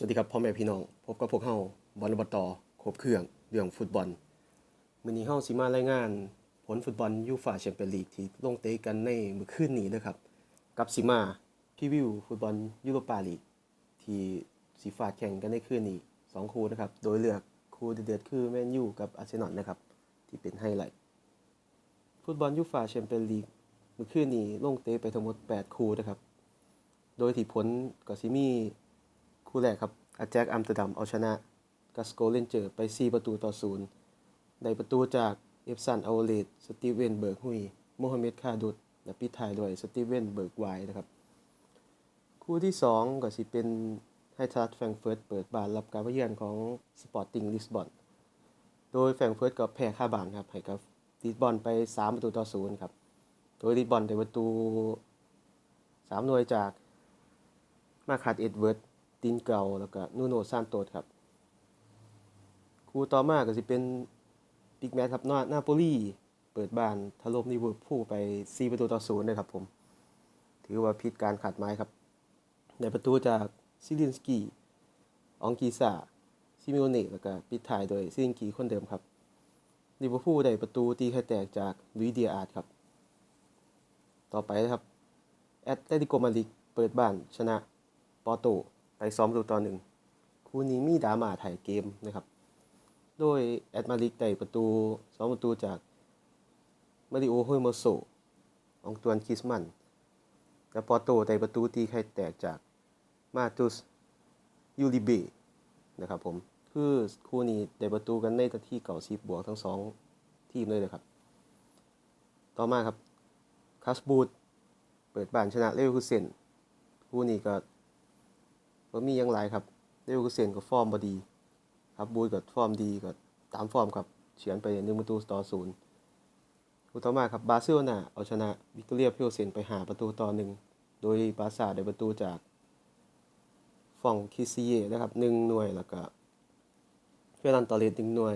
สวัสดีครับพ่อแม่พี่น้องพบกับพวกเฮาบอลอบตอครบเครื่องเรื่องฟุตบอลมื้อนี้เฮาสิมารายงาน ผลฟุตบอลยูฟ่าแชมเปี้ยนลีกที่ลงเตะกันในมื้อคืนนี้นะครับ กับสิมาพรีวิวฟุตบอลยุโรปาลีกที่สิฟาดแข่งกันในคืนนี้สองคู่นะครับ โดยเลือกคู่เดือดคือแมนยูกับอาร์เซนอลนะครับ ที่เป็นไฮไลท์ฟุตบอลยูฟ่าแชมเปี้ยนลีกมื้อคืนนี้ลงเตะไปทั้งหมด 8 คู่นะครับ โดยที่ผลก็สิมี คู่แรกครับอาแจ็คอัมสเตอร์ดัมเอาชนะกัสโกเลนเจอร์ไป 4 ประตูต่อ0ได้ประตูจากเอฟซันอ l เลดสตีเวนเบิร์กฮุยโมฮัมเหม็ดคาดุดและปิดท้ายด้วยสตีเวนเบิร์กไวนะครับ คู่ที่ 2 ก็สิเป็นให้ทัสแฟงเฟิร์ตเปิดบ้านรับการเยือนของสปอร์ติ้งลิสบอนโดยแฟงเฟิร์ตก็แพ้ค่าบานครับให้กับลิสบอนไป 3 ประตูต่อ0ครับโดยลิสบอนได้ประตู 3 หน่วยจากมาคาดเอ็ดเวิร์ด ตินเกาแล้วก็นูโนซานโตสครับคู่ต่อมาก็สิเป็นปิกแมทครับนานาโปลีเปิดบ้านถล่มลิเวอร์พูลไป 4 ประตูต่อ0นะครับผม ถือว่าผิดการขาดไม้ครับ ในประตูจากซิลินสกี้อองกีซาซิมิโอเน่แล้วก็ปิดท้ายโดยซิลินกีคนเดิมครับลิเวอร์พูลได้ประตูตีไข่แตกจากลุยเดียอาร์ตครับ ต่อไปนะครับแอตเลติโกมาดริดเปิดบ้านชนะปอโต ไปซ้อมประตูต่อหนึ่งคู่นี้มีดามาถ่ายเกมนะครับ โดยแอดมาริกได้ประตูสองประตูจากมาริโอโฮยโมโซของตวนคิสมันและปอโตได้ประตูตีไข่แตกจากมาตุสยูริเบนะครับผม คือคู่นี้ได้ประตูกันในนาที่เก่าสิบบวกทั้งสองทีมเลยเลยครับ ต่อมาครับคาสบูดเปิดบ้านชนะเลเวอร์คูเซนคู่นี้ก็ บ่มียังหลายครับเลเวอร์คูเซนก็ฟอร์มบ่ดีครับบูยก็ฟอร์มดีก็ตามฟอร์มครับเฉือนไป1ประตูต่อ0คู่ต่อมาครับบาร์เซโลนาเอาชนะวิกตอเรียเพลเซนไปหาประตูต่อ1โดยบาร์ซ่าได้ประตูจากฟองคิซิเยนะครับ1หน่วยแล้วก็เฟรันตอเรส1หน่วย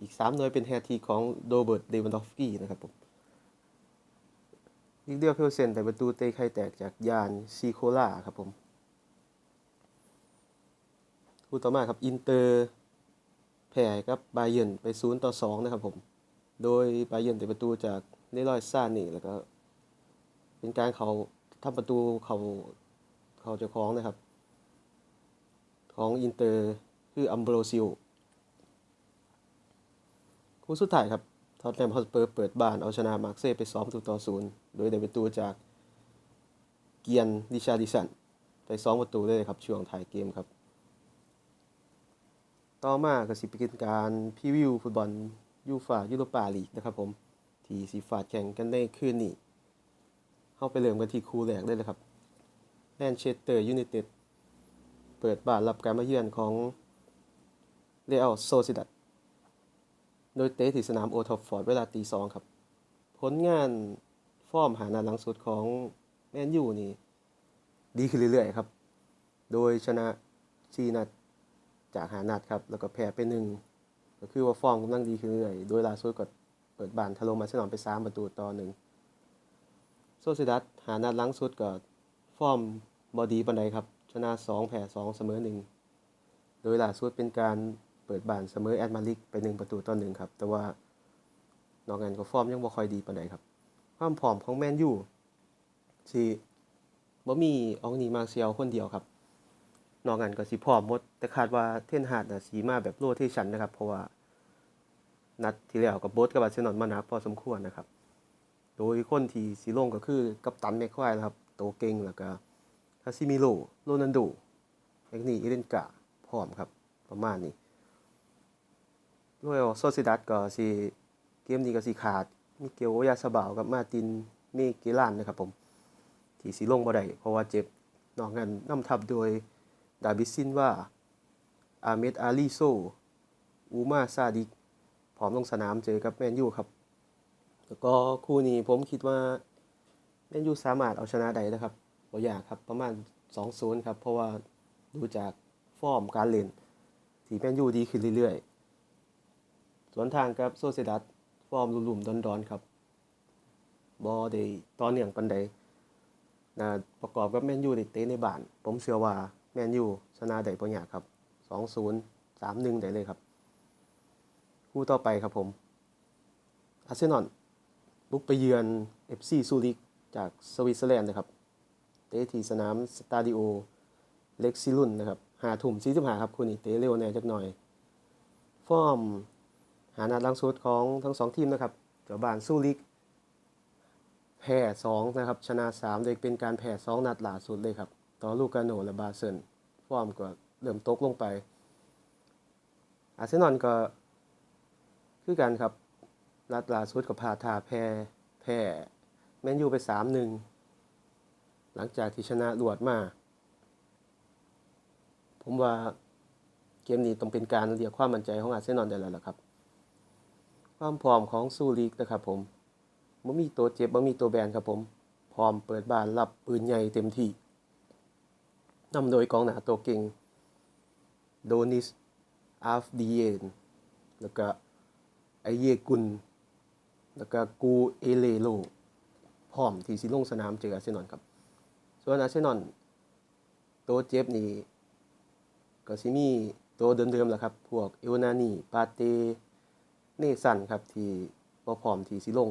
อีก3หน่วยเป็นแฮตทริกของโดเบิร์ตเดวันดอฟกี้นะครับผมวิกเรียเพลเซนได้ประตูเตะไข่แตกจากยานซีโคล่าครับผม คู่ต่อมาครับอินเตอร์แพ้กับบาเยนไป0ต่อ2นะครับผมโดยบาเยนได้ประตูจากเนลอยซ่านี่แล้วก็ เป็นการเขาทำประตูเขาเขาเจ้าของนะครับ ของอินเตอร์คืออัมโบรซิโอคู่สุดท้ายครับทอตแนมฮอสเปอร์เปิดบ้านเอาชนะมาร์เซ่ไป2ประตูต่อ0โดยได้ประตูจากเกียนดิชาดิสันไป2ประตูเลยครับช่วงท้ายเกมครับ ต่อมาก็สิเป็นการพรีวิวฟุตบอลยูฟ่ายุโรปาลีกนะครับผมที่สิฟาดแข่งกันในคืนนี้เข้าไปเริ่มกันที่คู่แรกเลยเลยครับแมนเชสเตอร์ยูไนเต็ดเปิดบ้านรับการมาเยือนของเรอัลโซซิดัดโดยเตะที่สนามโอทอฟฟอร์ดเวลาตีสองครับ ผลงานฟอร์มหานาหลังสุดของแมนยูนี่ ดีขึ้นเรื่อยๆครับ โดยชนะซีนัด จากหานัดครับ แล้วก็แพ้ไปหนึ่งก็คือว่าฟอร์มกำลังดีขึ้นเรื่อยโดยลาสุดก็เปิดบานทะลมมาสนามไป3ประตูต่อหนึ่งโซซิดัสหานัดหลังสุดก็ฟอร์มบอดีปันใดครับชนะ2แพ้2เสมอ1โดยลาสุดเป็นการเปิดบานเสมอแอดมาริกไป1ประตูต่อหนึ่งครับ แต่ว่านอกนั้นก็ฟอร์มยังบ่ค่อยดีปันใดครับ ความผอมของแมนยูที่บ่มีอองนีมาเซียลคนเดียวครับ นอกนั้นก็สิพร้อมหมด แต่คาดว่าเทนฮาร์ดน่ะสีมาแบบโรเทชันนะครับ เพราะว่านัดที่แล้วกับบดกับบาร์เซโลนามานักพอสมควรนะครับ โดยคนที่สีลงก็คือกัปตันแม็กควายนะครับโตเก่งแล้วก็คาซิมิโลโรนันโดแมกนีเอเลนกาพร้อมครับ ประมาณนี้ด้วยโซซิดัสก็สิเกมนี้ก็สิขาดมิเกลโอยาซาบาวกับมาตินเมเกลานนะครับผม ที่สีลงบ่ได้เพราะว่าเจ็บนอกนั้นนำทับโดย ดาบิซินว่า อาเมดอาลีโซ อูมาซาดิกพร้อมลงสนามเจอกับแมนยูครับ แล้วก็คู่นี้ผมคิดว่าแมนยูสามารถเอาชนะได้นะครับบ่ยากครับประมาณ2-0ครับ เพราะว่าดูจากฟอร์มการเล่นที่แมนยูดีขึ้นเรื่อยๆ สวนทางกับโซเซดัสฟอร์มลุ่มๆดอนๆครับบอได้ต่อเนื่องปันใดนะประกอบกับแมนยูได้เตะในบ้าน ผมเชื่อว่า แมนยูชนะได้บ่ยาครับ2-0 3-1ได้เลยครับ คู่ต่อไปครับผมอาร์เซนอลบุกไปเยือน FC ซูริกจากสวิตเซอร์แลนด์นะครับเตะที่สนามสตาดิโอเล็กซิลุนนะครับหาทุ่ม45ครับคู่นี้เตะเร็วแน่จักหน่อย ฟอร์มหานัดหลังสุดของทั้งสองทีมนะครับเจ้าบ้านซูริกแพ้2นะครับ ชนะ3โดยเป็นการแพ้2นัดล่าสุดเลยครับ ต่อลูกาโนและบาเซิลฟอร์มก็เริ่มตกลงไป อาร์เซนอลก็คือกันครับนัดลาสุดกับพาทาแพ้แพ้แมนยูไป 3-1 หลังจากที่ชนะรวดมา ผมว่าเกมนี้ต้องเป็นการเรียกความมั่นใจของอาร์เซนอลได้แล้วล่ะครับ ความพร้อมของซูริกนะครับผมบ่มีตัวเจ็บบ่มีตัวแบนครับผม พร้อมเปิดบ้านรับปืนใหญ่เต็มที่ นำโดยกองหน้าตัวเก่งโดนิสอาฟดีเยนแล้วก็ไอเยกุลแล้วก็กูเอเลโลพร้อมที่สิลงสนามเจออาร์เซนอลครับ ส่วนอาร์เซนอลตัวเจ็บนี่ก็สิมีตัวเดิมๆแหละครับ พวกเอวนานีปาเต เนสันครับ ที่บ่พร้อมที่สิลง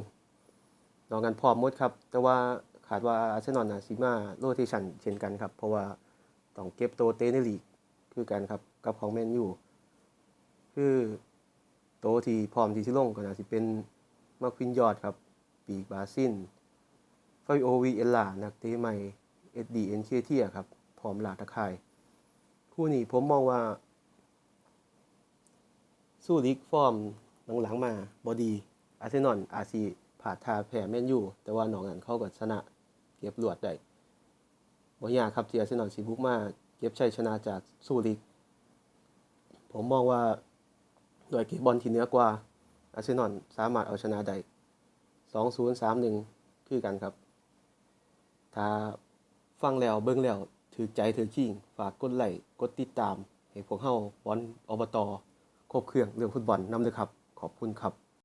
นอกกันพร้อมหมดครับ แต่ว่าขาดว่าอาร์เซนอลนะสิมาโรเทชันเช่นกันครับ เพราะว่า ต้องเก็บตัวเตในลีกคือกันครับกับของแมนยูคือโตที่พร้อมที่สิลงก็น่าสิเป็นมาควินยอดครับ ปีกบาซินฟาโอวีเอลล่านักเตะใหม่เอ็ดดีเอ็นเคเทียครับ พร้อมหลาตะคายคู่นี้ผมมองว่า สู้ลิกฟอร์มหลังๆมาบอดีอาร์เซนอลอาซีผ่าทาแพ้แมนยูแต่ว่าหนองอันเข้ากับชนะ เก็บรวดได้ บ่ยากครับที่อาร์เซนอลสิบุกมาเก็บชัยชนะจากสู้ลิกผมมองว่าโดยเก็บบอลที่เหนือกว่าอาร์เซนอลสามารถเอาชนะได้2-0 3-1คือกันครับ ถ้าฟังแล้วเบิ่งแล้วถือใจถือจริงฝากกดไลค์กดติดตามให้พวกเฮาบอลอบตครบเครื่องเรื่องฟุตบอลนำเลยครับ ขอบคุณครับ